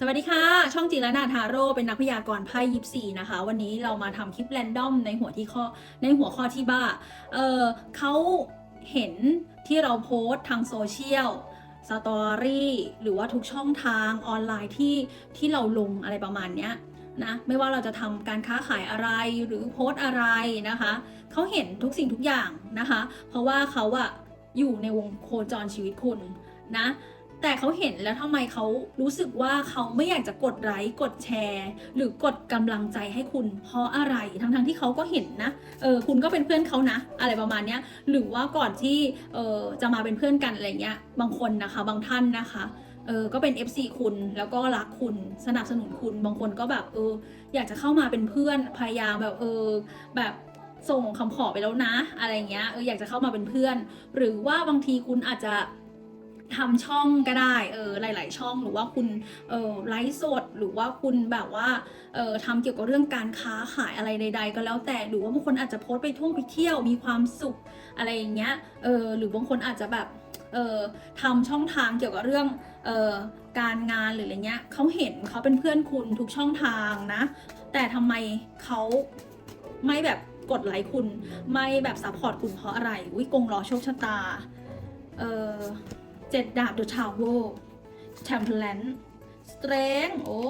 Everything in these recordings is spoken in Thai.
สวัสดีค่ะ ช่องจีรนาทาโร่เป็นนักพยากรณ์ไพ่ยิปซีนะคะ วันนี้เรามาทำคลิปแรนดอมในหัวที่ข้อในหัวข้อที่บ้าเออเขาเห็นที่เราโพสต์ทางโซเชียลสตอรี่หรือว่าทุกช่องทางออนไลน์ที่ที่เราลงอะไรประมาณเนี้ยนะไม่ว่าเราจะทำการค้าขายอะไรหรือโพสต์อะไรนะคะเขาเห็นทุกสิ่งทุกอย่างนะคะ เพราะว่าเขาอะอยู่ในวงโคจรชีวิตคุณนะ แต่เขาเห็นแล้วทำไมเขารู้สึกว่าเขาไม่อยากจะกดไลค์กดแชร์ หรือกดกำลังใจให้คุณเพราะอะไรทั้งๆที่เขาก็เห็นนะเออคุณก็เป็นเพื่อนเขานะ อะไรประมาณเนี้ยหรือว่าก่อนที่เออจะมาเป็นเพื่อนกันอะไรเงี้ยบางคนนะคะบางท่านนะคะเออก็เป็น FC คุณแล้วก็รักคุณสนับสนุนคุณบางคนก็แบบเอออยากจะเข้ามาเป็นเพื่อนพยายามแบบเออแบบส่งคำขอไปแล้วนะ อะไรเงี้ยเอออยากจะเข้ามาเป็นเพื่อน หรือว่าบางทีคุณอาจจะ ทำช่องก็ได้เออหลาย ๆ ช่องหรือว่าคุณเออไลฟ์สดหรือว่าคุณแบบว่าเออทำเกี่ยวกับเรื่องการค้าขายอะไรใด ๆ ก็แล้วแต่หรือว่าบางคนอาจจะโพสต์ไปท่องไปเที่ยวมีความสุขอะไรอย่างเงี้ยเออหรือบางคนอาจจะแบบเออทำช่องทางเกี่ยวกับเรื่องเออการงานหรืออะไรเงี้ยเขาเห็นเขาเป็นเพื่อนคุณทุกช่องทางนะ แต่ทำไมเขาไม่แบบกดไลค์คุณ ไม่แบบซัพพอร์ตคุณเพราะอะไรวิกงล้อโชคชะตา เออ เจ็ดดาบ The Tower Temperance Strength โอ้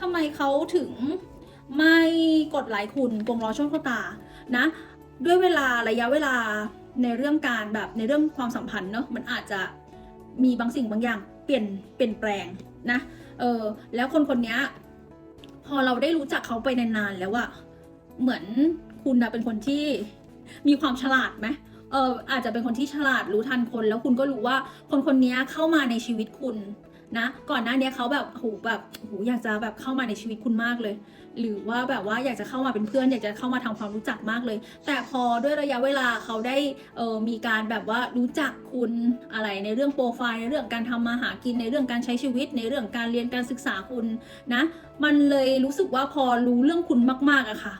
ทำไมเขาถึงไม่กดไลค์คุณกงล้อชคชะตานะ ด้วยเวลาระยะเวลาในเรื่องการแบบในเรื่องความสัมพันธ์เนอะมันอาจจะมีบางสิ่งบางอย่างเปลี่ยนเปลี่ยนแปลงนะเออแล้วคนคนนี้พอเราได้รู้จักเขาไปนานๆแล้วอะเหมือนคุณนะเป็นคนที่มีความฉลาดไหม เอออาจจะเป็นคนที่ฉลาดรู้ทันคน แล้วคุณก็รู้ว่าคนคนนี้เข้ามาในชีวิตคุณนะก่อนหน้านี้เขาแบบโหแบบโหอยากจะแบบเข้ามาในชีวิตคุณมากเลย หรือว่าแบบว่าอยากจะเข้ามาเป็นเพื่อน อยากจะเข้ามาทำความรู้จักมากเลย แต่พอด้วยระยะเวลาเขาได้เออมีการแบบว่ารู้จักคุณอะไรในเรื่องโปรไฟล์ในเรื่องการทำมาหากินในเรื่องการใช้ชีวิต ในเรื่องการเรียนการศึกษาคุณนะ มันเลยรู้สึกว่าพอรู้เรื่องคุณมากๆอะค่ะ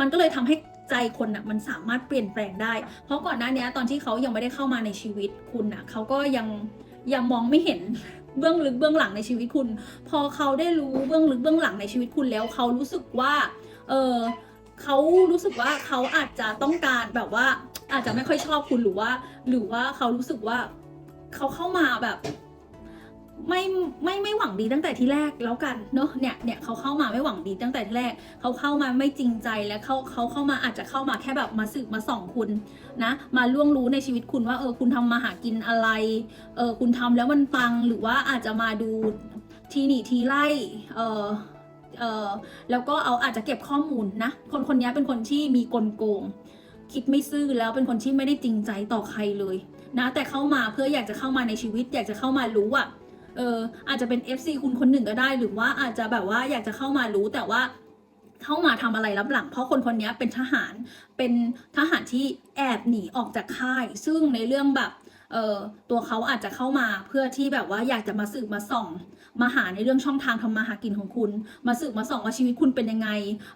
มันก็เลยทำให้ ใจคนน่ะมันสามารถเปลี่ยนแปลงได้ เพราะก่อนหน้านี้ตอนที่เขายังไม่ได้เข้ามาในชีวิตคุณน่ะเขาก็ยังยังมองไม่เห็นเบื้องลึกเบื้องหลังในชีวิตคุณ พอเขาได้รู้เบื้องลึกเบื้องหลังในชีวิตคุณแล้วเขารู้สึกว่า เออเขารู้สึกว่าเขาอาจจะต้องการแบบว่าอาจจะไม่ค่อยชอบคุณหรือว่า หรือว่าเขารู้สึกว่าเขาเข้ามาแบบ ไม่ไม่ไม่หวังดีตั้งแต่ที่แรกแล้วกันเนาะเนี่ยเนี่ยเขาเข้ามาไม่หวังดีตั้งแต่ที่แรกเขาเข้ามาไม่จริงใจและเขาเขาเข้ามาอาจจะเข้ามาแค่แบบมาสืบมาส่องคุณนะมาล่วงรู้ในชีวิตคุณว่าเออคุณทำมาหากินอะไรเออคุณทำแล้วมันปังหรือว่าอาจจะมาดูทีหนีทีไล่เออเออแล้วก็เอาอาจจะเก็บข้อมูลนะคนคนนี้เป็นคนที่มีกลโกง คิดไม่ซื่อแล้วเป็นคนที่ไม่ได้จริงใจต่อใครเลยนะแต่เข้ามาเพื่ออยากจะเข้ามาในชีวิต อยากจะเข้ามารู้อะ เอออาจจะเป็น FC คุณคนหนึ่งก็ได้ หรือว่าอาจจะแบบว่าอยากจะเข้ามารู้แต่ว่าเข้ามาทำอะไรรับหลัง เพราะคนคนนี้เป็นทหารเป็นทหารที่แอบหนีออกจากค่าย ซึ่งในเรื่องแบบเออตัวเขาอาจจะเข้ามาเพื่อที่แบบว่าอยากจะมาสืบมาส่อง มาหาในเรื่องช่องทางทำมาหากินของคุณ มาสืบมาส่องว่าชีวิตคุณเป็นยังไง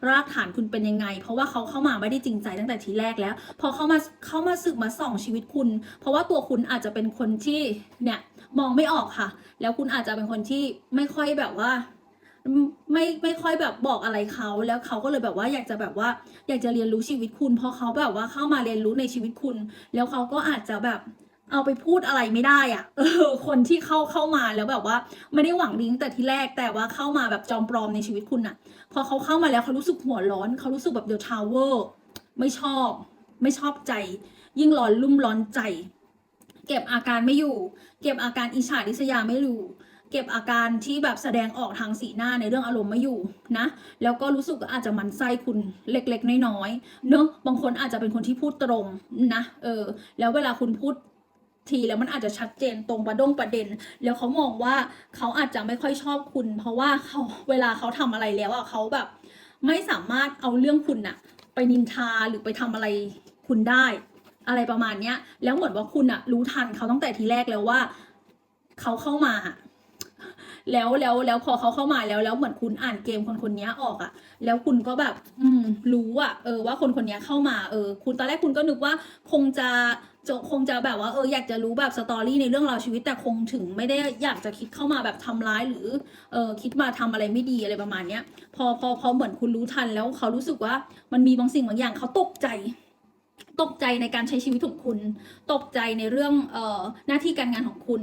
รากฐานคุณเป็นยังไง เพราะว่าเขาเข้ามาไม่ได้จริงใจตั้งแต่ทีแรกแล้ว พอเขามาเข้ามาสืบมาส่องชีวิตคุณ เพราะว่าตัวคุณอาจจะเป็นคนที่เนี่ย มองไม่ออกค่ะ แล้วคุณอาจจะเป็นคนที่ไม่ค่อยแบบว่า ไม่ไม่ค่อยแบบบอกอะไรเขาแล้วเขาก็เลยแบบว่าอยากจะแบบว่า อยากจะเรียนรู้ชีวิตคุณ เพราะเขาแบบว่าเข้ามาเรียนรู้ในชีวิตคุณ แล้วเขาก็อาจจะแบบเอาไปพูดอะไรไม่ได้อะเออ คนที่เข้าเข้ามาแล้วแบบว่า ไม่ได้หวังดีตั้งแต่ทีแรกแต่ว่าเข้ามาแบบจอมปลอมในชีวิตคุณอะพอเขาเข้ามาแล้วเขารู้สึกหัวร้อน เขารู้สึกแบบเดอะทาวเวอร์ไม่ชอบ ไม่ชอบใจ ยิ่งร้อนลุ่มร้อนใจ เก็บอาการไม่อยู่ เก็บอาการอิจฉาริษยาไม่อยู่ เก็บอาการที่แบบแสดงออกทางสีหน้าในเรื่องอารมณ์ไม่อยู่นะ แล้วก็รู้สึกอาจจะมันไส้คุณเล็กๆ น้อยๆเนอะบางคนอาจจะเป็นคนที่พูดตรงนะ เออ แล้วเวลาคุณพูดทีแล้วมันอาจจะชัดเจนตรงประดงประเด็น แล้วเขามองว่าเขาอาจจะไม่ค่อยชอบคุณ เพราะว่าเขาเวลาเขาทำอะไรแล้วอะเขาแบบ ไม่สามารถเอาเรื่องคุณอะไปนินทาหรือไปทำอะไรคุณได้ อะไรประมาณเนี้ย แล้วเหมือนว่าคุณอะรู้ทันเขาตั้งแต่ทีแรกแล้วว่า เขาเข้ามา แล้วแล้วแล้วพอเขาเข้ามาแล้วแล้วเหมือนคุณอ่านเกมคนคนนี้ออกอะแล้วคุณก็แบบ อืม รู้อะเออว่าคนคนนี้เข้ามาเออ คุณตอนแรกคุณก็นึกว่า คงจะจคงจะแบบว่าเอออยากจะรู้แบบสตอรี่ในเรื่องราวชีวิตแต่คงถึงไม่ได้อยากจะคิดเข้ามาแบบทำร้ายหรือเออคิดมาทำอะไรไม่ดีอะไรประมาณเนี้ย พอพอพอเหมือนคุณรู้ทันแล้วเขารู้สึกว่ามันมีบางสิ่งบางอย่างเขาตกใจ ตกใจในการใช้ชีวิตของคุณ ตกใจในเรื่องเอ่อหน้าที่การงานของคุณ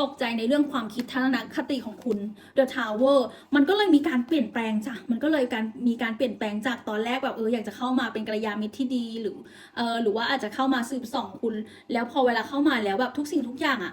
ตกใจในเรื่องความคิดทัศนคติของคุณ The Tower มันก็เลยมีการเปลี่ยนแปลงจ้ะมันก็เลยการมีการเปลี่ยนแปลงจากตอนแรกแบบเอออยากจะเข้ามาเป็นกัลยามิตรที่ดีหรือเออหรือว่าอาจจะเข้ามาสืบส่องคุณ แล้วพอเวลาเข้ามาแล้วแบบทุกสิ่งทุกอย่างอะ่ะ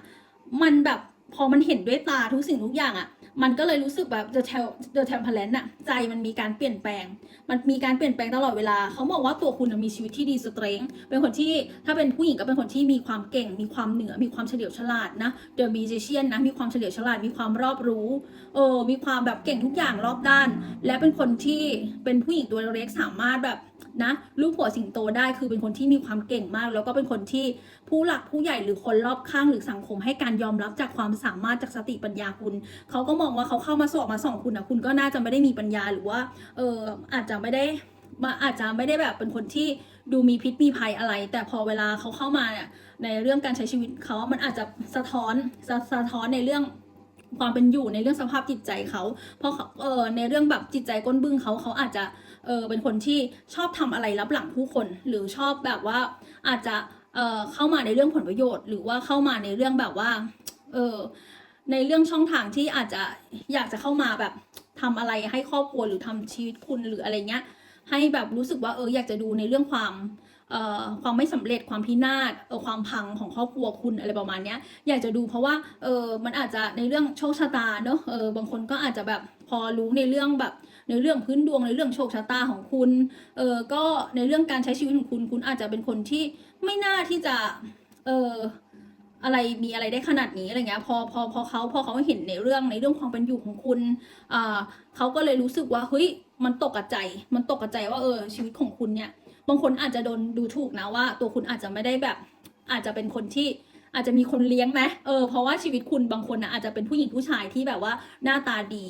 มันแบบ พอมันเห็นด้วยตาทุกสิ่งทุกอย่างอะ่ะ มันก็เลยรู้สึกแบบ The Tem The Temperance อะใจมันมีการเปลี่ยนแปลง มันมีการเปลี่ยนแปลงตลอดเวลา เขาบอกว่าตัวคุณมีชีวิตที่ดีสเตรงเป็นคนที่ถ้าเป็นผู้หญิงก็เป็นคนที่มีความเก่ง มีความเหนือ มีความเฉลียวฉลาดนะ The Magician นะ มีความเฉลียวฉลาด มีความรอบรู้ เออ มีความแบบเก่งทุกอย่างรอบด้าน และเป็นคนที่เป็นผู้หญิงตัวเล็กสามารถแบบ นะลูกหัวสิงโตได้คือเป็นคนที่มีความเก่งมาก แล้วก็เป็นคนที่ผู้หลักผู้ใหญ่หรือคนรอบข้างหรือสังคมให้การยอมรับจากความสามารถจากสติปัญญาคุณ เขาก็มองว่าเขาเข้ามาสอบมาส่องคุณนะคุณก็น่าจะไม่ได้มีปัญญาหรือว่าเอออาจจะไม่ได้มาอาจจะไม่ได้แบบเป็นคนที่ดูมีพิษมีภัยอะไร แต่พอเวลาเขาเข้ามาเนี่ยในเรื่องการใช้ชีวิตเขามันอาจจะสะท้อนสะสะท้อนในเรื่อง ความเป็นอยู่ในเรื่องสภาพจิตใจเขาเพราะเขาเออในเรื่องแบบจิตใจก้นบึ้งเขาเขาอาจจะเออเป็นคนที่ชอบทำอะไรรับหลังผู้คน หรือชอบแบบว่าอาจจะเออเข้ามาในเรื่องผลประโยชน์ หรือว่าเข้ามาในเรื่องแบบว่าเออในเรื่องช่องทางที่อาจจะอยากจะเข้ามาแบบทำอะไรให้ครอบครัวหรือทำชีวิตคุณหรืออะไรเงี้ยให้แบบรู้สึกว่าเอออยากจะดูในเรื่องความ ความไม่สำเร็จความพินาศความพังของครอบครัวคุณอะไรประมาณเนี้ยอยากจะดูเพราะว่าเออมันอาจจะในเรื่องโชคชะตาเนอะเออบางคนก็อาจจะแบบพอรู้ในเรื่องแบบในเรื่องพื้นดวงในเรื่องโชคชะตาของคุณเออก็ในเรื่องการใช้ชีวิตของคุณคุณอาจจะเป็นคนที่ไม่น่าที่จะเอออะไรมีอะไรได้ขนาดนี้อะไรเงี้ยพอพอพอเขาพอเขาเห็นในเรื่องในเรื่องความเป็นอยู่ของคุณอ่าเขาก็เลยรู้สึกว่าเฮ้ยมันตกใจมันตกใจว่าเออชีวิตของคุณเนี่ย บางคนอาจจะโดนดูถูกนะว่า ตัวคุณอาจจะไม่ได้แบบ อาจจะเป็นคนที่อาจจะมีคนเลี้ยงไหมเออ เพราะว่าชีวิตคุณบางคนนะอาจจะเป็นผู้หญิงผู้ชายที่แบบว่าหน้าตาดี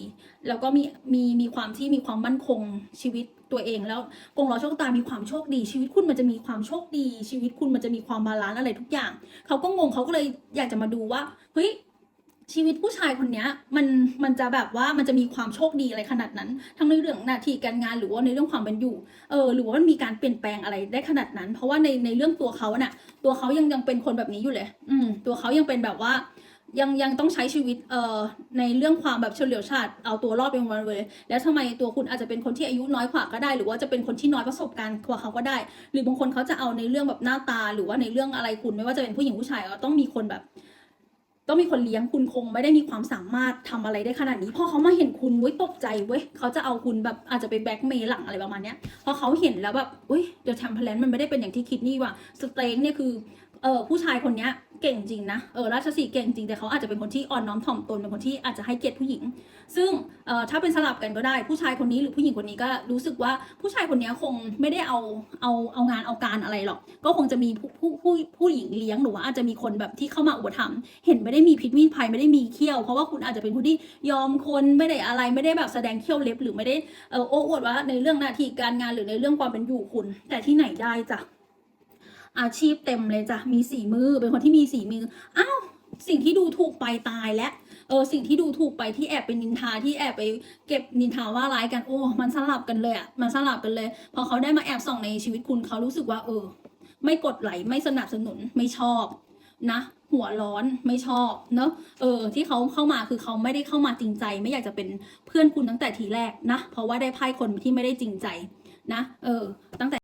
แล้วก็มีมีมีความที่มีความมั่นคงชีวิตตัวเอง แล้วกงล้อโชคตามีความโชคดี ชีวิตคุณมันจะมีความโชคดี ชีวิตคุณมันจะมีความบาลานซ์อะไรทุกอย่าง เขาก็งงเขาก็เลยอยากจะมาดูว่า เฮ้ย ชีวิตผู้ชายคนนี้มันมันจะแบบว่ามันจะมีความโชคดีอะไรขนาดนั้น ทั้งในเรื่องหน้าที่การงานหรือว่าในเรื่องความเป็นอยู่เออหรือว่ามันมีการเปลี่ยนแปลงอะไรได้ขนาดนั้น เพราะว่าในในเรื่องตัวเขาน่ะ ตัวเขายังยังเป็นคนแบบนี้อยู่เลย อืม ตัวเขายังเป็นแบบว่า ยังยังต้องใช้ชีวิตเอ่อในเรื่องความแบบเฉลียวฉลาดเอาตัวรอดเป็นวันเลยแล้วทำไมตัวคุณอาจจะเป็นคนที่อายุน้อยกว่าก็ได้ หรือว่าจะเป็นคนที่น้อยประสบการณ์กว่าเขาก็ได้ หรือบางคนเขาจะเอาในเรื่องแบบหน้าตา หรือว่าในเรื่องอะไรคุณไม่ว่าจะเป็นผู้หญิงผู้ชายก็ต้องมีคนแบบ ต้องมีคนเลี้ยงคุณคงไม่ได้มีความสามารถทำอะไรได้ขนาดนี้พอเขามาเห็นคุณเว้ยตกใจเว้ยเขาจะเอาคุณแบบอาจจะไปแบล็กเมย์หลังอะไรประมาณเนี้ยพอเขาเห็นแล้วแบบเว้ยเดี๋ยวทำพลนมันไม่ได้เป็นอย่างที่คิดนี่ว่ะสเต็งเนี่ยคือ เออผู้ชายคนเนี้ยเก่งจริงนะเออราชสีเก่งจริงแต่เขาอาจจะเป็นคนที่อ่อนน้อมถ่อมตนเป็นคนที่อาจจะให้เกียรติผู้หญิง ซึ่งเอ่อถ้าเป็นสลับกันก็ได้ผู้ชายคนนี้หรือผู้หญิงคนนี้ก็รู้สึกว่าผู้ชายคนนี้คงไม่ได้เอาเอาเอางานเอาการอะไรหรอก ก็คงจะมีผู้ผู้ผู้ผู้หญิงเลี้ยงหรือว่าอาจจะมีคนแบบที่เข้ามาอุปถัมภ์เห็นไม่ได้มีพิษมีภัยไม่ได้มีเขี้ยว เพราะว่าคุณอาจจะเป็นคนที่ยอมคนไม่ได้อะไรไม่ได้แบบแสดงเขี้ยวเล็บหรือไม่ได้เออโอ้อวดว่าในเรื่องหน้าที่การงานหรือในเรื่องความเป็นอยู่คุณ แต่ที่ไหนได้จ้ะ อาชีพเต็มเลยจ้ะมีสีมือเป็นคนที่มีสีมืออ้าวสิ่งที่ดูถูกไปตายแล้วเออสิ่งที่ดูถูกไปที่แอบเป็นนินทาที่แอบไปเก็บนินทาว่าร้ายกันโอ้มันสลับกันเลยอะมันสลับกันเลย พอเขาได้มาแอบส่องในชีวิตคุณเขารู้สึกว่า เออ ไม่กดไหลไม่สนับสนุนไม่ชอบนะหัวร้อนไม่ชอบเนอะเออ ที่เขาเข้ามาคือเขาไม่ได้เข้ามาจริงใจ ไม่อยากจะเป็นเพื่อนคุณตั้งแต่ทีแรกนะ เพราะว่าได้ไพ่คนที่ไม่ได้จริงใจนะ เออ ตั้งแต่